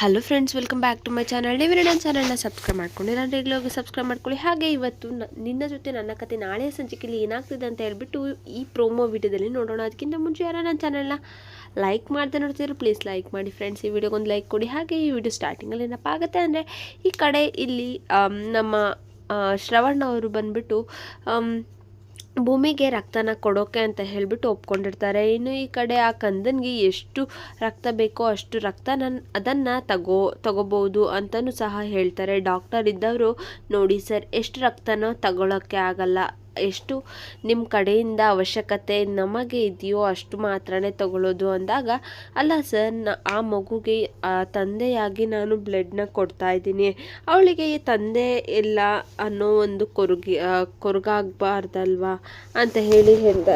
Hello friends welcome back to my channel ನೀವು ನನ್ನ ಚಾನಲ್ನ ಸಬ್ಸ್ಕ್ರೈಬ್ ಮಾಡ್ಕೊಂಡು ನಾನು ರೆಗ್ಯುಲರ್ಗೆ ಸಬ್ಸ್ಕ್ರೈಬ್ ಮಾಡ್ಕೊಳ್ಳಿ. ಹಾಗೆ ಇವತ್ತು ನಿನ್ನ ಜೊತೆ ನನ್ನ ಕತೆ ನಾಳೆ ಸಂಚಿಕೆಯಲ್ಲಿ ಏನಾಗ್ತಿದೆ ಅಂತ ಹೇಳ್ಬಿಟ್ಟು ಈ ಪ್ರೋಮೋ ವಿಡಿಯೋದಲ್ಲಿ ನೋಡೋಣ. ಅದಕ್ಕಿಂತ ಮುಂಚೆ ಯಾರೋ ನನ್ನ ಚಾನಲ್ನ ಲೈಕ್ ಮಾಡ್ದೆ ನೋಡ್ತಿದ್ರು ಪ್ಲೀಸ್ ಲೈಕ್ ಮಾಡಿ ಫ್ರೆಂಡ್ಸ್ ಈ ವಿಡಿಯೋಗೊಂದು ಲೈಕ್ ಕೊಡಿ. ಹಾಗೆ ಈ ವಿಡಿಯೋ ಸ್ಟಾರ್ಟಿಂಗಲ್ಲಿ ಏನಪ್ಪ ಆಗುತ್ತೆ ಅಂದರೆ ಈ ಕಡೆ ಇಲ್ಲಿ ನಮ್ಮ ಶ್ರವಣ್ ಅವರು ಬಂದ್ಬಿಟ್ಟು ಭೂಮಿಗೆ ರಕ್ತನ ಕೊಡೋಕೆ ಅಂತ ಹೇಳಿಬಿಟ್ಟು ಒಪ್ಕೊಂಡಿರ್ತಾರೆ. ಇನ್ನು ಈ ಕಡೆ ಆ ಕಂದನ್ಗೆ ಎಷ್ಟು ರಕ್ತ ಬೇಕೋ ಅಷ್ಟು ರಕ್ತ ನನ್ ಅದನ್ನು ತಗೋ, ತಗೋಬೋದು ಅಂತಲೂ ಸಹ ಹೇಳ್ತಾರೆ. ಡಾಕ್ಟರ್ ಇದ್ದವರು ನೋಡಿ ಸರ್, ಎಷ್ಟು ರಕ್ತನೋ ತಗೊಳ್ಳೋಕ್ಕೆ ಆಗಲ್ಲ. ಎಷ್ಟು ನಿಮ್ಮ ಕಡೆಯಿಂದ ಅವಶ್ಯಕತೆ ನಮಗೆ ಇದೆಯೋ ಅಷ್ಟು ಮಾತ್ರನೇ ತಗೊಳ್ಳೋದು ಅಂದಾಗ, ಅಲ್ಲ ಸರ್, ನ, ಆ ಮಗುಗೆ ತಂದೆಯಾಗಿ ನಾನು ಬ್ಲಡ್ನ ಕೊಡ್ತಾ ಇದ್ದೀನಿ. ಅವಳಿಗೆ ತಂದೆ ಇಲ್ಲ ಅನ್ನೋ ಒಂದು ಕೊರಗಿ ಕೊರಗಾಗಬಾರ್ದಲ್ವಾ? ಅಂತ ಹೇಳಿ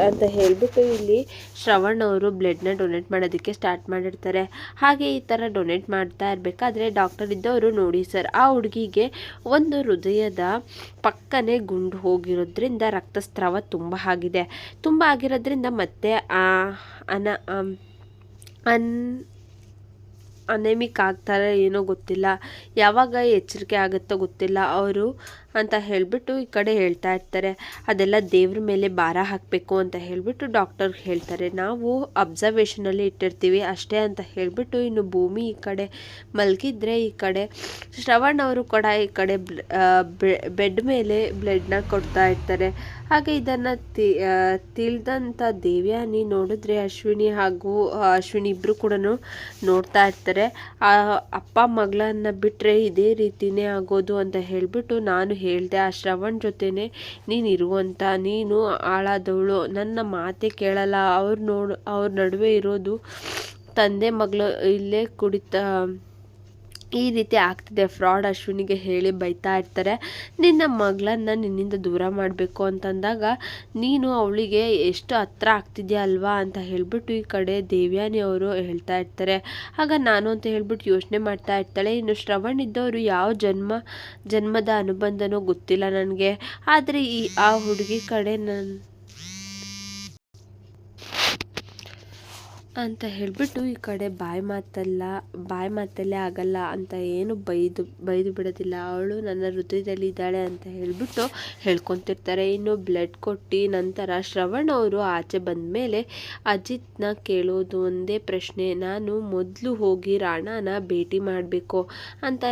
ಅಂತ ಹೇಳಿಬಿಟ್ಟು ಇಲ್ಲಿ ಶ್ರವಣ್ ಅವರು ಬ್ಲಡ್ನ ಡೊನೇಟ್ ಮಾಡೋದಕ್ಕೆ ಸ್ಟಾರ್ಟ್ ಮಾಡಿರ್ತಾರೆ. ಹಾಗೆ ಈ ಥರ ಡೊನೇಟ್ ಮಾಡ್ತಾ ಇರಬೇಕಾದ್ರೆ ಡಾಕ್ಟರ್ ಇದ್ದವರು ನೋಡಿ ಸರ್, ಆ ಹುಡುಗಿಗೆ ಒಂದು ಹೃದಯದ ಪಕ್ಕನೆ ಗುಂಡು ಹೋಗಿರೋದ್ರಿಂದ ರಕ್ತಸ್ರಾವ ತುಂಬ ಆಗಿದೆ. ತುಂಬ ಆಗಿರೋದ್ರಿಂದ ಮತ್ತೆ ಅನ ಅನ್ ಅನೆಮಿಕ್ ಆಗ್ತಾರೆ ಏನೋ ಗೊತ್ತಿಲ್ಲ. ಯಾವಾಗ ಎಚ್ಚರಿಕೆ ಆಗುತ್ತೋ ಗೊತ್ತಿಲ್ಲ. ಅವರು ಅಂತ ಹೇಳಿಬಿಟ್ಟು ಈ ಕಡೆ ಹೇಳ್ತಾ ಇರ್ತಾರೆ. ಅದೆಲ್ಲ ದೇವ್ರ ಮೇಲೆ ಭಾರ ಹಾಕಬೇಕು ಅಂತ ಹೇಳಿಬಿಟ್ಟು ಡಾಕ್ಟರ್ ಹೇಳ್ತಾರೆ. ನಾವು ಅಬ್ಸರ್ವೇಷನಲ್ಲಿ ಇಟ್ಟಿರ್ತೀವಿ ಅಷ್ಟೇ ಅಂತ ಹೇಳಿಬಿಟ್ಟು ಇನ್ನು ಭೂಮಿ ಈ ಕಡೆ ಮಲಗಿದ್ರೆ ಈ ಕಡೆ ಶ್ರವಣ್ ಅವರು ಕೂಡ ಈ ಕಡೆ ಬೆಡ್ ಮೇಲೆ ಬ್ಲಡ್ನ ಕೊಡ್ತಾ ಇರ್ತಾರೆ. ಹಾಗೆ ಇದನ್ನು ತಿ ತಿಳಿದಂಥ ದೇವ್ಯಾನಿ ನೋಡಿದ್ರೆ ಅಶ್ವಿನಿ ಹಾಗೂ ಅಶ್ವಿನಿ ಇಬ್ಬರು ಕೂಡ ನೋಡ್ತಾ ಇರ್ತಾರೆ. ಆ, ಅಪ್ಪ ಮಗಳನ್ನ ಬಿಟ್ಟರೆ ಇದೇ ರೀತಿನೇ ಆಗೋದು ಅಂತ ಹೇಳಿಬಿಟ್ಟು ನಾನು ಹೇಳಿದೆ, ಆ ಶ್ರವಣ್ ಜೊತೆನೇ ನೀನು ಇರುವಂಥ ನೀನು ಆಳಾದವಳು, ನನ್ನ ಮಾತೆ ಕೇಳಲ್ಲ, ಅವ್ರು ನೋಡು, ಅವ್ರ ನಡುವೆ ಇರೋದು ತಂದೆ ಮಗಳು ಇಲ್ಲೇ ಕುಡಿತಾ ಈ ರೀತಿ ಆಗ್ತಿದೆ. ಫ್ರಾಡ್ ಅಶ್ವಿನಿಗೆ ಹೇಳಿ ಬೈತಾ ಇರ್ತಾರೆ. ನಿನ್ನ ಮಗಳನ್ನ ನಿನ್ನಿಂದ ದೂರ ಮಾಡಬೇಕು ಅಂತಂದಾಗ, ನೀನು ಅವಳಿಗೆ ಎಷ್ಟು ಹತ್ರ ಆಗ್ತಿದ್ಯಾ ಅಲ್ವಾ ಅಂತ ಹೇಳಿಬಿಟ್ಟು ಈ ಕಡೆ ದೇವ್ಯಾನಿ ಅವರು ಹೇಳ್ತಾ ಇರ್ತಾರೆ. ಆಗ ನಾನು ಅಂತ ಹೇಳ್ಬಿಟ್ಟು ಯೋಚನೆ ಮಾಡ್ತಾ ಇರ್ತಾಳೆ. ಇನ್ನು ಶ್ರವಣ್ ಇದ್ದವರು ಯಾವ ಜನ್ಮ, ಜನ್ಮದ ಅನುಬಂಧನೋ ಗೊತ್ತಿಲ್ಲ ನನಗೆ. ಆದರೆ ಈ, ಆ ಹುಡುಗಿ ಕಡೆ ನನ್ನ ಅಂತ ಹೇಳಿಬಿಟ್ಟು ಈ ಕಡೆ ಬಾಯಿ ಮಾತಲ್ಲ, ಬಾಯಿ ಮಾತಲ್ಲೇ ಆಗಲ್ಲ ಅಂತ ಏನು ಬೈದು ಬೈದು ಬಿಡೋದಿಲ್ಲ. ಅವಳು ನನ್ನ ಹೃದಯದಲ್ಲಿ ಇದ್ದಾಳೆ ಅಂತ ಹೇಳಿಬಿಟ್ಟು ಹೇಳ್ಕೊತಿರ್ತಾರೆ. ಇನ್ನು ಬ್ಲಡ್ ಕೊಟ್ಟು ನಂತರ ಶ್ರವಣ್ ಅವರು ಆಚೆ ಬಂದ ಮೇಲೆ ಅಜಿತ್ನ ಕೇಳೋದು ಒಂದೇ ಪ್ರಶ್ನೆ. ನಾನು ಮೊದಲು ಹೋಗಿ ರಾಣಾನ ಭೇಟಿ ಮಾಡಬೇಕು ಅಂತ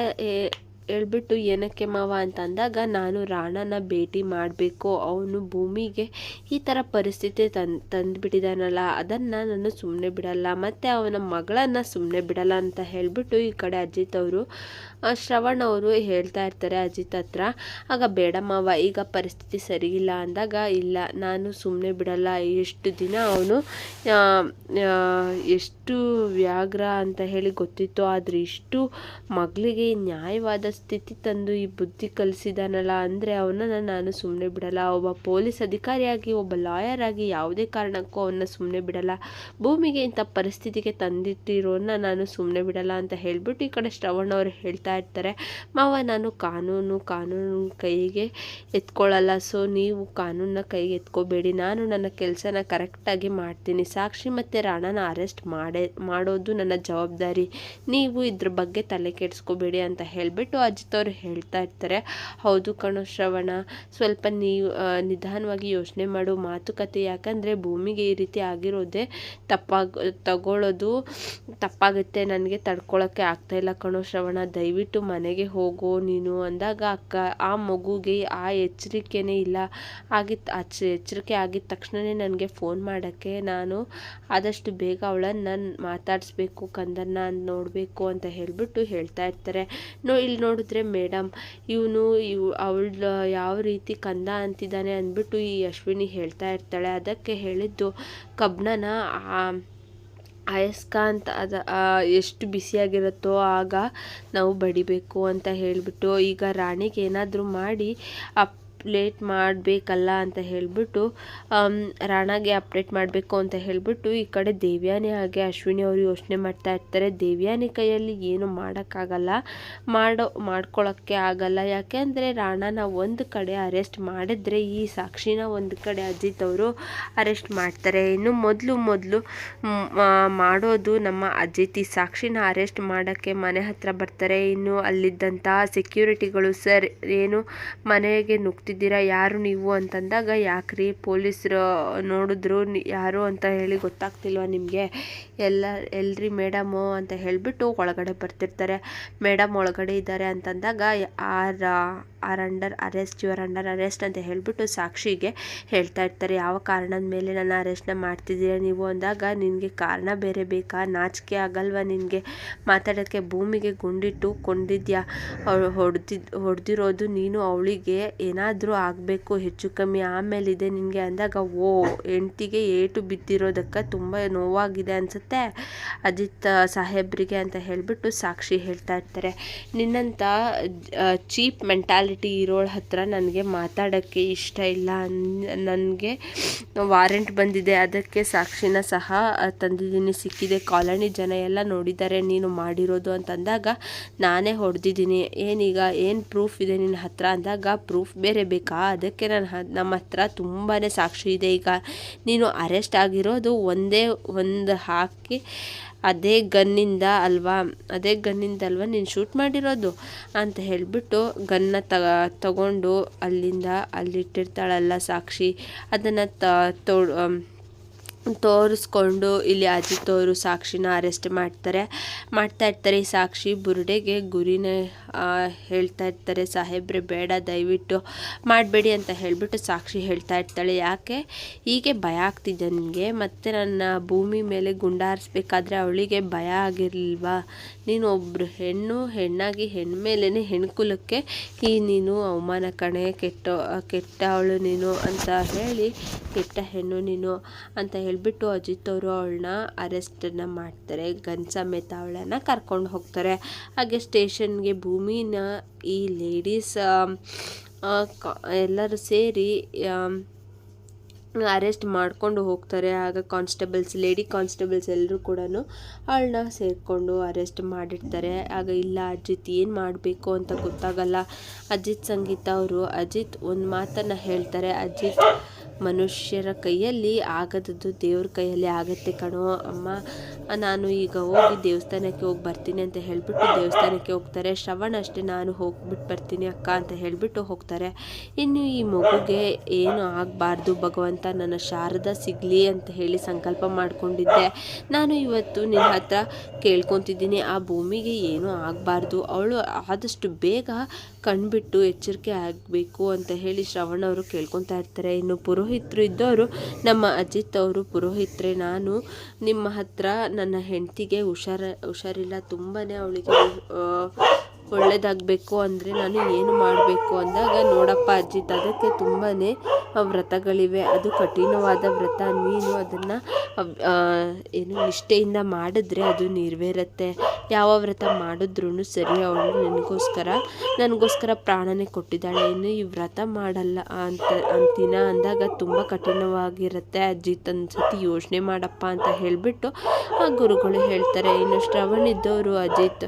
ಹೇಳ್ಬಿಟ್ಟು ಏನಕ್ಕೆ ಮಾವ ಅಂತ ಅಂದಾಗ, ನಾನು ರಾಣನ ಭೇಟಿ ಮಾಡಬೇಕು. ಅವನು ಭೂಮಿಗೆ ಈ ಥರ ಪರಿಸ್ಥಿತಿ ತಂದು, ತಂದುಬಿಟ್ಟಿದ್ದಾನಲ್ಲ, ಅದನ್ನು ನಾನು ಸುಮ್ಮನೆ ಬಿಡಲ್ಲ. ಮತ್ತು ಅವನ ಮಗಳನ್ನು ಸುಮ್ಮನೆ ಬಿಡಲ್ಲ ಅಂತ ಹೇಳಿಬಿಟ್ಟು ಈ ಕಡೆ ಅಜಿತ್ ಅವರು ಶ್ರವಣ್ ಅವರು ಹೇಳ್ತಾ ಇರ್ತಾರೆ ಅಜಿತ್ ಹತ್ರ. ಆಗ, ಬೇಡ ಮಾವ, ಈಗ ಪರಿಸ್ಥಿತಿ ಸರಿಯಿಲ್ಲ ಅಂದಾಗ, ಇಲ್ಲ, ನಾನು ಸುಮ್ಮನೆ ಬಿಡಲ್ಲ. ಎಷ್ಟು ದಿನ ಅವನು ಎಷ್ಟು ವ್ಯಾಘ್ರ ಅಂತ ಹೇಳಿ ಗೊತ್ತಿತ್ತು. ಆದರೆ ಇಷ್ಟು ಮಗಳಿಗೆ ನ್ಯಾಯವಾದ ಸ್ಥಿತಿ ತಂದು ಈ ಬುದ್ಧಿ ಕಲಿಸಿದಾನಲ್ಲ ಅಂದರೆ ಅವನನ್ನು ನಾನು ಸುಮ್ಮನೆ ಬಿಡಲ್ಲ. ಒಬ್ಬ ಪೊಲೀಸ್ ಅಧಿಕಾರಿಯಾಗಿ, ಒಬ್ಬ ಲಾಯರ್ ಆಗಿ ಯಾವುದೇ ಕಾರಣಕ್ಕೂ ಅವನ್ನ ಸುಮ್ಮನೆ ಬಿಡಲ್ಲ. ಭೂಮಿಗೆ ಇಂಥ ಪರಿಸ್ಥಿತಿಗೆ ತಂದಿಟ್ಟಿರೋನ್ನ ನಾನು ಸುಮ್ಮನೆ ಬಿಡಲ್ಲ ಅಂತ ಹೇಳಿಬಿಟ್ಟು ಈ ಕಡೆ ಶ್ರವಣ್ ಅವರು ಹೇಳ್ತಾ ಇರ್ತಾರೆ. ಮಾವ, ನಾನು ಕಾನೂನು ಕಾನೂನು ಕೈಗೆ ಎತ್ಕೊಳ್ಳಲ್ಲ. ಸೊ ನೀವು ಕಾನೂನನ್ನ ಕೈಗೆ ಎತ್ಕೋಬೇಡಿ. ನಾನು ನನ್ನ ಕೆಲಸನ ಕರೆಕ್ಟಾಗಿ ಮಾಡ್ತೀನಿ. ಸಾಕ್ಷಿ ಮತ್ತು ರಾಣನ ಅರೆಸ್ಟ್ ಮಾಡೇ, ಮಾಡೋದು ನನ್ನ ಜವಾಬ್ದಾರಿ. ನೀವು ಇದ್ರ ಬಗ್ಗೆ ತಲೆ ಕೆಡಿಸ್ಕೋಬೇಡಿ ಅಂತ ಹೇಳಿಬಿಟ್ಟು ಅಜಿತ್ ಹೇಳ್ತಾ ಇರ್ತಾರೆ, ಹೌದು ಕಣೋ ಶ್ರವಣ, ಸ್ವಲ್ಪ ನೀವು ನಿಧಾನವಾಗಿ ಯೋಚನೆ ಮಾಡೋ. ಮಾತುಕತೆ ಯಾಕಂದರೆ ಭೂಮಿಗೆ ಈ ರೀತಿ ಆಗಿರೋದೇ ತಪ್ಪಾಗ ತಗೊಳ್ಳೋದು ತಪ್ಪಾಗುತ್ತೆ. ನನಗೆ ತಡ್ಕೊಳ್ಳೋಕ್ಕೆ ಆಗ್ತಾಯಿಲ್ಲ ಕಣೋ ಶ್ರವಣ. ದಯವಿಟ್ಟು ಮನೆಗೆ ಹೋಗೋ ನೀನು. ಅಂದಾಗ ಅಕ್ಕ, ಆ ಮಗುಗೆ ಆ ಎಚ್ಚರಿಕೆನೇ ಇಲ್ಲ. ಆಗಿತ್ತು ಅಚ್, ಎಚ್ಚರಿಕೆ ಆಗಿದ ತಕ್ಷಣವೇ ನನಗೆ ಫೋನ್ ಮಾಡೋಕ್ಕೆ ನಾನು ಆದಷ್ಟು ಬೇಗ ಅವಳನ್ನು ಮಾತಾಡಿಸ್ಬೇಕು, ಕಂದನ್ನ ನೋಡಬೇಕು ಅಂತ ಹೇಳಿಬಿಟ್ಟು ಹೇಳ್ತಾ ಇರ್ತಾರೆ. ನೋ ಇಲ್ಲಿ ನೋಡಿದ್ರೆ ಮೇಡಮ್ ಇವನು ಇವ್ ಅವಳ ಯಾವ ರೀತಿ ಕಂದ ಅಂತಿದ್ದಾನೆ ಅಂದ್ಬಿಟ್ಟು ಈ ಅಶ್ವಿನಿ ಹೇಳ್ತಾ ಇರ್ತಾಳೆ. ಅದಕ್ಕೆ ಹೇಳಿದ್ದು ಕಬ್ಬಣನ ಅಯಸ್ಕಾಂತ್ ಅದ ಆ, ಎಷ್ಟು ಬಿಸಿಯಾಗಿರುತ್ತೋ ಆಗ ನಾವು ಬಡಿಬೇಕು ಅಂತ ಹೇಳಿಬಿಟ್ಟು ಈಗ ರಾಣಿಗೆ ಏನಾದರೂ ಮಾಡಿ ಆ ಅಪ್ಡೇಟ್ ಮಾಡಬೇಕಲ್ಲ ಅಂತ ಹೇಳಿಬಿಟ್ಟು ರಾಣಾಗೆ ಅಪ್ಡೇಟ್ ಮಾಡಬೇಕು ಅಂತ ಹೇಳಿಬಿಟ್ಟು ಈ ಕಡೆ ದೇವ್ಯಾನಿ ಹಾಗೆ ಅಶ್ವಿನಿ ಅವರು ಯೋಚನೆ ಮಾಡ್ತಾ ಇರ್ತಾರೆ. ದೇವ್ಯಾನಿ ಕೈಯಲ್ಲಿ ಏನು ಮಾಡೋಕ್ಕಾಗಲ್ಲ. ಮಾಡೋ ಮಾಡ್ಕೊಳ್ಳೋಕ್ಕೆ ಆಗಲ್ಲ. ಯಾಕೆಂದರೆ ರಾಣಾನ ಒಂದು ಕಡೆ ಅರೆಸ್ಟ್ ಮಾಡಿದ್ರೆ ಈ ಸಾಕ್ಷಿನ ಒಂದು ಕಡೆ ಅಜಿತ್ ಅವರು ಅರೆಸ್ಟ್ ಮಾಡ್ತಾರೆ. ಇನ್ನು ಮೊದಲು ಮೊದಲು ಮಾಡೋದು ನಮ್ಮ ಅಜಿತ್. ಈ ಸಾಕ್ಷಿನ ಅರೆಸ್ಟ್ ಮಾಡೋಕ್ಕೆ ಮನೆ ಹತ್ರ ಬರ್ತಾರೆ. ಇನ್ನು ಅಲ್ಲಿದ್ದಂತಹ ಸೆಕ್ಯೂರಿಟಿಗಳು ಸರ್, ಏನು ಮನೆಗೆ ನುಗ್ತಿದ್ದೀರಾ ಯಾರು ನೀವು? ಅಂತಂದಾಗ, ಯಾಕ್ರಿ ಪೊಲೀಸರು ನೋಡಿದ್ರು ಯಾರು ಅಂತ ಹೇಳಿ ಗೊತ್ತಾಗ್ತಿಲ್ವ ನಿಮಗೆ? ಎಲ್ಲ, ಎಲ್ರಿ ಮೇಡಮು ಅಂತ ಹೇಳಿಬಿಟ್ಟು ಒಳಗಡೆ ಬರ್ತಿರ್ತಾರೆ. ಮೇಡಮ್ ಒಳಗಡೆ ಇದ್ದಾರೆ ಅಂತಂದಾಗ are are under arrest, your under arrest ಅಂತ ಹೇಳಿಬಿಟ್ಟು ಸಾಕ್ಷಿಗೆ ಹೇಳ್ತಾ ಇರ್ತಾರೆ. ಯಾವ ಕಾರಣದ ಮೇಲೆ ನನ್ನ ಅರೆಸ್ಟ್ನ ಮಾಡ್ತಿದ್ದೀರಾ ನೀವು ಅಂದಾಗ, ನಿನಗೆ ಕಾರಣ ಬೇರೆ ಬೇಕಾ? ನಾಚಿಕೆ ಆಗಲ್ವಾ ನಿನಗೆ? ಮಾತಾಡೋಕ್ಕೆ ಭೂಮಿಗೆ ಗುಂಡಿಟ್ಟು ಕೊಂಡಿದ್ಯಾ? ಹೊಡೆದಿದ್ ಹೊಡೆದಿರೋದು ನೀನು ಅವಳಿಗೆ ಏನಾದರೂ ಆಗಬೇಕು, ಹೆಚ್ಚು ಕಮ್ಮಿ ಆಮೇಲಿದೆ ನಿನಗೆ ಅಂದಾಗ, ಓ, ಹೆಂಡ್ತಿಗೆ ಏಟು ಬಿದ್ದಿರೋದಕ್ಕೆ ತುಂಬ ನೋವಾಗಿದೆ ಅನಿಸುತ್ತೆ? ಅಜಿತ್ ಸಾಹೇಬ್ರಿಗೆ ಅಂತ ಹೇಳಿಬಿಟ್ಟು ಸಾಕ್ಷಿ ಹೇಳ್ತಾ ಇರ್ತಾರೆ. ನಿನ್ನಂಥ ಚೀಪ್ ಮೆಂಟಾಲಿಟಿ ಇರೋಳ ಹತ್ರ ನನಗೆ ಮಾತಾಡೋಕ್ಕೆ ಇಷ್ಟ ಇಲ್ಲ ನನಗೆ ವಾರೆಂಟ್ ಬಂದಿದೆ. ಅದಕ್ಕೆ ಸಾಕ್ಷಿನ ಸಹ ತಂದಿದ್ದೀನಿ. ಸಿಕ್ಕಿದೆ. ಕಾಲೋನಿ ಜನ ಎಲ್ಲ ನೋಡಿದ್ದಾರೆ. ನೀನು ಮಾಡಿರೋದು ಅಂತಂದಾಗ ನಾನೇ ಹೊಡೆದಿದ್ದೀನಿ. ಏನೀಗ? ಏನು ಪ್ರೂಫ್ ಇದೆ ನಿನ್ನ ಹತ್ರ ಅಂದಾಗ ಪ್ರೂಫ್ ಬೇರೆ ಬೇಕಾ? ಅದಕ್ಕೆ ನನ್ನ ನಮ್ಮ ಹತ್ರ ತುಂಬಾ ಸಾಕ್ಷಿ ಇದೆ. ಈಗ ನೀನು ಅರೆಸ್ಟ್ ಆಗಿರೋದು ಒಂದೇ ಒಂದು ಹಾಕಿ ಅದೇ ಗನ್ನಿಂದ ಅಲ್ವಾ? ಅದೇ ಗನ್ನಿಂದ ಅಲ್ವಾ ನೀನು ಶೂಟ್ ಮಾಡಿರೋದು? ಅಂತ ಹೇಳಿಬಿಟ್ಟು ಗನ್ನ ತಗ ತಗೊಂಡು ಅಲ್ಲಿಂದ ಅಲ್ಲಿಟ್ಟಿರ್ತಾಳಲ್ಲ ಸಾಕ್ಷಿ. ಅದನ್ನು ತೋ ತೋರಿಸ್ಕೊಂಡು ಇಲ್ಲಿ ಅಜಿತ್ ಅವರು ಸಾಕ್ಷಿನ ಅರೆಸ್ಟ್ ಮಾಡ್ತಾರೆ. ಮಾಡ್ತಾ ಇರ್ತಾರೆ ಈ ಸಾಕ್ಷಿ ಬುರುಡೆಗೆ ಗುರಿನೇ ಹೇಳ್ತಾ ಇರ್ತಾರೆ, ಸಾಹೇಬ್ರೆ, ಬೇಡ, ದಯವಿಟ್ಟು ಮಾಡಬೇಡಿ ಅಂತ ಹೇಳಿಬಿಟ್ಟು ಸಾಕ್ಷಿ ಹೇಳ್ತಾ ಇರ್ತಾಳೆ. ಯಾಕೆ? ಹೀಗೆ ಭಯ ಆಗ್ತಿದೆ ನನಗೆ, ಮತ್ತು ನನ್ನ ಭೂಮಿ ಮೇಲೆ ಗುಂಡಾರಿಸ್ಬೇಕಾದ್ರೆ ಅವಳಿಗೆ ಭಯ ಆಗಿರಲಿಲ್ವಾ? ನೀನು ಒಬ್ಬರು ಹೆಣ್ಣು, ಹೆಣ್ಣಾಗಿ ಹೆಣ್ಮೇಲೇ ಹೆಣ್ಕುಲಕ್ಕೆ ಈ ನೀನು ಅವಮಾನ ಕಣೆ, ಕೆಟ್ಟ, ಕೆಟ್ಟವಳು ನೀನು ಅಂತ ಹೇಳಿ, ಕೆಟ್ಟ ಹೆಣ್ಣು ನೀನು ಅಂತ ಹೇಳಿಬಿಟ್ಟು ಅಜಿತ್ ಅವರು ಅವಳನ್ನ ಅರೆಸ್ಟನ್ನು ಮಾಡ್ತಾರೆ. ಗನ್ ಸಮೇತ ಅವಳನ್ನು ಕರ್ಕೊಂಡು ಹೋಗ್ತಾರೆ. ಹಾಗೆ ಸ್ಟೇಷನ್ಗೆ ಭೂಮಿನ ಈ ಲೇಡೀಸ್ ಎಲ್ಲರೂ ಸೇರಿ ಅರೆಸ್ಟ್ ಮಾಡಿಕೊಂಡು ಹೋಗ್ತಾರೆ. ಆಗ ಕಾನ್ಸ್ಟೇಬಲ್ಸ್, ಲೇಡಿ ಕಾನ್ಸ್ಟೇಬಲ್ಸ್ ಎಲ್ಲರೂ ಕೂಡ ಅವಳನ್ನ ಸೇರಿಕೊಂಡು ಅರೆಸ್ಟ್ ಮಾಡಿರ್ತಾರೆ. ಆಗ ಇಲ್ಲ, ಅಜಿತ್ ಏನು ಮಾಡಬೇಕು ಅಂತ ಗೊತ್ತಾಗಲ್ಲ. ಅಜಿತ್ ಸಂಗೀತ ಅವರು ಅಜಿತ್ ಒಂದು ಮಾತನ್ನು ಹೇಳ್ತಾರೆ. ಅಜಿತ್ ಮನುಷ್ಯರ ಕೈಯಲ್ಲಿ ಆಗದದ್ದು ದೇವ್ರ ಕೈಯಲ್ಲಿ ಆಗತ್ತೆ ಕಣೋ ಅಮ್ಮ. ನಾನು ಈಗ ಹೋಗಿ ದೇವಸ್ಥಾನಕ್ಕೆ ಹೋಗಿ ಬರ್ತೀನಿ ಅಂತ ಹೇಳಿಬಿಟ್ಟು ದೇವಸ್ಥಾನಕ್ಕೆ ಹೋಗ್ತಾರೆ. ಶ್ರವಣ ಅಷ್ಟೇ ನಾನು ಹೋಗ್ಬಿಟ್ಟು ಬರ್ತೀನಿ ಅಕ್ಕ ಅಂತ ಹೇಳಿಬಿಟ್ಟು ಹೋಗ್ತಾರೆ. ಇನ್ನು ಈ ಮಗುಗೆ ಏನು ಆಗಬಾರ್ದು ಭಗವಂತ ನನ್ನ ಶಾರದ ಸಿಗಲಿ ಅಂತ ಹೇಳಿ ಸಂಕಲ್ಪ ಮಾಡಿಕೊಂಡಿದ್ದೆ. ನಾನು ಇವತ್ತು ನಿನ್ನ ಹತ್ರ ಕೇಳ್ಕೊತಿದ್ದೀನಿ. ಆ ಭೂಮಿಗೆ ಏನೂ ಆಗಬಾರ್ದು? ಅವಳು ಆದಷ್ಟು ಬೇಗ ಕಣ್ಬಿಟ್ಟು ಎಚ್ಚರಿಕೆ ಆಗಬೇಕು ಅಂತ ಹೇಳಿ ಶ್ರವಣ ಅವರು ಕೇಳ್ಕೊತಾ ಇರ್ತಾರೆ. ಇನ್ನು ಪುರೋಹಿತರು ಇದ್ದವರು, ನಮ್ಮ ಅಜಿತ್ ಅವರು ಪುರೋಹಿತ್ರೆ, ನಾನು ನಿಮ್ಮ ಹತ್ರ ನನ್ನ ಹೆಂಡತಿಗೆ ಹುಷಾರ, ಹುಷಾರಿಲ್ಲ. ತುಂಬಾ ಅವಳಿಗೆ ಒಳ್ಳೇದಾಗಬೇಕು ಅಂದರೆ ನಾನು ಏನು ಮಾಡಬೇಕು ಅಂದಾಗ, ನೋಡಪ್ಪ ಅಜಿತ್ ಅದಕ್ಕೆ ತುಂಬಾ ವ್ರತಗಳಿವೆ. ಅದು ಕಠಿಣವಾದ ವ್ರತ. ನೀನು ಅದನ್ನು ಏನು ನಿಷ್ಠೆಯಿಂದ ಮಾಡಿದ್ರೆ ಅದು ನೆರವೇರುತ್ತೆ. ಯಾವ ವ್ರತ ಮಾಡಿದ್ರೂ ಸರಿ, ಅವಳು ನನಗೋಸ್ಕರ ನನಗೋಸ್ಕರ ಪ್ರಾಣನೇ ಕೊಟ್ಟಿದ್ದಾಳೆ. ಏನು ಈ ವ್ರತ ಮಾಡಲ್ಲ ಅಂತ, ಅಂತಿನ ಅಂದಾಗ ತುಂಬ ಕಠಿಣವಾಗಿರುತ್ತೆ. ಅಜಿತ್ ಸತಿ ಯೋಚನೆ ಮಾಡಪ್ಪ ಅಂತ ಹೇಳಿಬಿಟ್ಟು ಆ ಗುರುಗಳು ಹೇಳ್ತಾರೆ. ಇನ್ನು ಶ್ರವಣ ಇದ್ದವರು ಅಜಿತ್,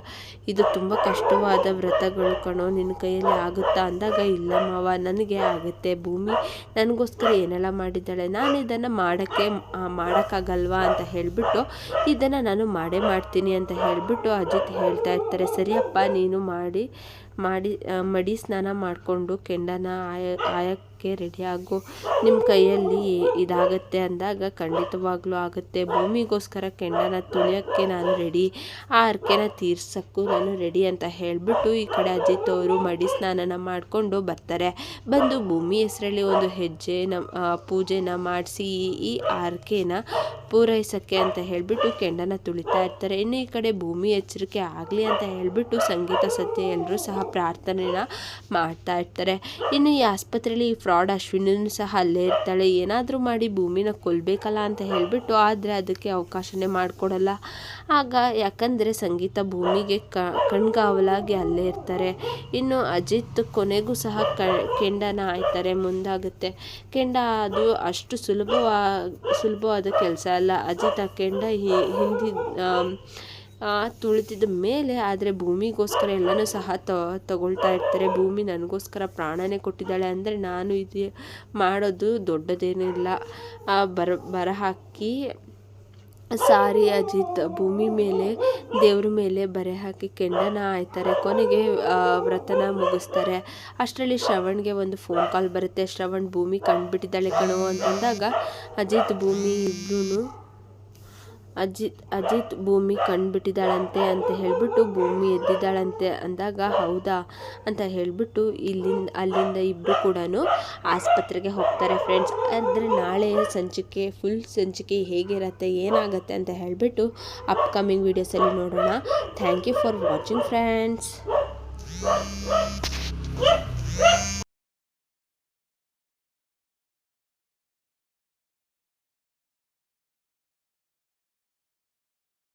ಇದು ತುಂಬ ಕಷ್ಟವಾದ ವ್ರತಗಳು ಕಣೋ, ನಿನ್ನ ಕೈಯಲ್ಲಿ ಆಗುತ್ತಾ? ಅಂದಾಗ, ಇಲ್ಲ ಮಾವ, ನನಗೆ ಆಗುತ್ತೆ. ಭೂಮಿ ನನಗೋಸ್ಕರ ಏನೆಲ್ಲ ಮಾಡಿದ್ದಾಳೆ? ನಾನು ಇದನ್ನು ಮಾಡೋಕ್ಕೆ ಮಾಡೋಕ್ಕಾಗಲ್ವಾ ಅಂತ ಹೇಳಿಬಿಟ್ಟು, ಇದನ್ನು ನಾನು ಮಾಡೇ ಮಾಡ್ತೀನಿ ಅಂತ ಹೇಳಿಬಿಟ್ಟು ಅಜಿತ್ ಹೇಳ್ತಾ ಇರ್ತಾರೆ. ಸರಿಯಪ್ಪ, ನೀನು ಮಾಡಿ. ಮಾಡಿ ಮಡಿ ಸ್ನಾನ ಮಾಡಿಕೊಂಡು ಕೆಂಡನ ಆಯ, ಆಯಕ್ಕೆ ರೆಡಿಯಾಗು ನಿಮ್ಮ ಕೈಯಲ್ಲಿ ಇದಾಗುತ್ತೆ ಅಂದಾಗ ಖಂಡಿತವಾಗ್ಲೂ ಆಗುತ್ತೆ. ಭೂಮಿಗೋಸ್ಕರ ಕೆಂಡನ ತುಳಿಯೋಕ್ಕೆ ನಾನು ರೆಡಿ ಆ ಹರಕೆನ ತೀರ್ಸೋಕ್ಕೂ ನಾನು ರೆಡಿ ಅಂತ ಹೇಳಿಬಿಟ್ಟು ಈ ಕಡೆ ಅಜಿತ್ ಅವರು ಮಡಿ ಸ್ನಾನನ ಮಾಡಿಕೊಂಡು ಬರ್ತಾರೆ. ಬಂದು ಭೂಮಿ ಹೆಸರಲ್ಲಿ ಒಂದು ಹೆಜ್ಜೆನ ಪೂಜೆನ ಮಾಡಿಸಿ ಈ ಆರ್ಕೆನ ಪೂರೈಸೋಕ್ಕೆ ಅಂತ ಹೇಳಿಬಿಟ್ಟು ಕೆಂಡನ ತುಳಿತಾ ಇರ್ತಾರೆ. ಇನ್ನು ಈ ಕಡೆ ಭೂಮಿ ಎಚ್ಚರಿಕೆ ಆಗಲಿ ಅಂತ ಹೇಳಿಬಿಟ್ಟು ಸಂಗೀತ ಸತ್ಯ ಎಲ್ಲರೂ ಸಹ ಪ್ರಾರ್ಥನೆನ ಮಾಡ್ತಾ ಇರ್ತಾರೆ. ಇನ್ನು ಈ ಆಸ್ಪತ್ರೆಯಲ್ಲಿ ಈ ಫ್ರಾಡ್ ಅಶ್ವಿನೂ ಸಹ ಅಲ್ಲೇ ಇರ್ತಾಳೆ. ಏನಾದರೂ ಮಾಡಿ ಭೂಮಿನ ಕೊಲ್ಲಬೇಕಲ್ಲ ಅಂತ ಹೇಳಿಬಿಟ್ಟು ಆದರೆ ಅದಕ್ಕೆ ಅವಕಾಶನೇ ಮಾಡಿಕೊಡಲ್ಲ. ಆಗ ಯಾಕಂದರೆ ಸಂಗೀತ ಭೂಮಿಗೆ ಕಣ್ಗಾವಲಾಗಿ ಅಲ್ಲೇ ಇರ್ತಾರೆ. ಇನ್ನು ಅಜಿತ್ ಕೊನೆಗೂ ಸಹ ಕ, ಕೆಂಡನ ಆಯ್ತಾರೆ. ಮುಂದಾಗುತ್ತೆ. ಕೆಂಡ ಅದು ಅಷ್ಟು ಸುಲಭವಾ, ಸುಲಭವಾದ ಕೆಲಸ ಅಲ್ಲ. ಅಜಿತ್ ಆ ಕೆಂಡ ಹಿಂದಿ ತುಳಿತಿದ್ದ ಮೇಲೆ ಆದರೆ ಭೂಮಿಗೋಸ್ಕರ ಎಲ್ಲನೂ ಸಹ ತಗೊಳ್ತಾ ಇರ್ತಾರೆ. ಭೂಮಿ ನನಗೋಸ್ಕರ ಪ್ರಾಣನೇ ಕೊಟ್ಟಿದ್ದಾಳೆ ಅಂದರೆ ನಾನು ಇದು ಮಾಡೋದು ದೊಡ್ಡದೇನಿಲ್ಲ. ಬರ ಬರ ಹಾಕಿ ಸಾರಿ ಅಜಿತ್, ಭೂಮಿ ಮೇಲೆ, ದೇವ್ರ ಮೇಲೆ ಬರೆ ಹಾಕಿ ಕೆಂಡನ ಆಯ್ತಾರೆ. ಕೊನೆಗೆ ವ್ರತನ ಮುಗಿಸ್ತಾರೆ. ಅಷ್ಟರಲ್ಲಿ ಶ್ರವಣ್ಗೆ ಒಂದು ಫೋನ್ ಕಾಲ್ ಬರುತ್ತೆ. ಶ್ರವಣ್ ಭೂಮಿ ಕಂಡುಬಿಟ್ಟಿದ್ದಾಳೆ ಕಣೋ ಅಂತಂದಾಗ ಅಜಿತ್ ಭೂಮಿ ಇಬ್ಬರೂ ಅಜಿತ್ ಅಜಿತ್ ಭೂಮಿ ಕಂಡುಬಿಟ್ಟಿದ್ದಾಳಂತೆ ಅಂತ ಹೇಳಿಬಿಟ್ಟು ಭೂಮಿ ಎದ್ದಿದ್ದಾಳಂತೆ ಅಂದಾಗ, ಹೌದಾ ಅಂತ ಹೇಳಿಬಿಟ್ಟು ಇಲ್ಲಿಂದ, ಅಲ್ಲಿಂದ ಇಬ್ಬರು ಕೂಡ ಆಸ್ಪತ್ರೆಗೆ ಹೋಗ್ತಾರೆ ಫ್ರೆಂಡ್ಸ್ ಆದರೆ ನಾಳೆ ಸಂಚಿಕೆ ಫುಲ್ ಸಂಚಿಕೆ ಹೇಗಿರುತ್ತೆ, ಏನಾಗುತ್ತೆ ಅಂತ ಹೇಳಿಬಿಟ್ಟು ಅಪ್ಕಮಿಂಗ್ ವೀಡಿಯೋಸಲ್ಲಿ ನೋಡೋಣ. Thank you for watching friends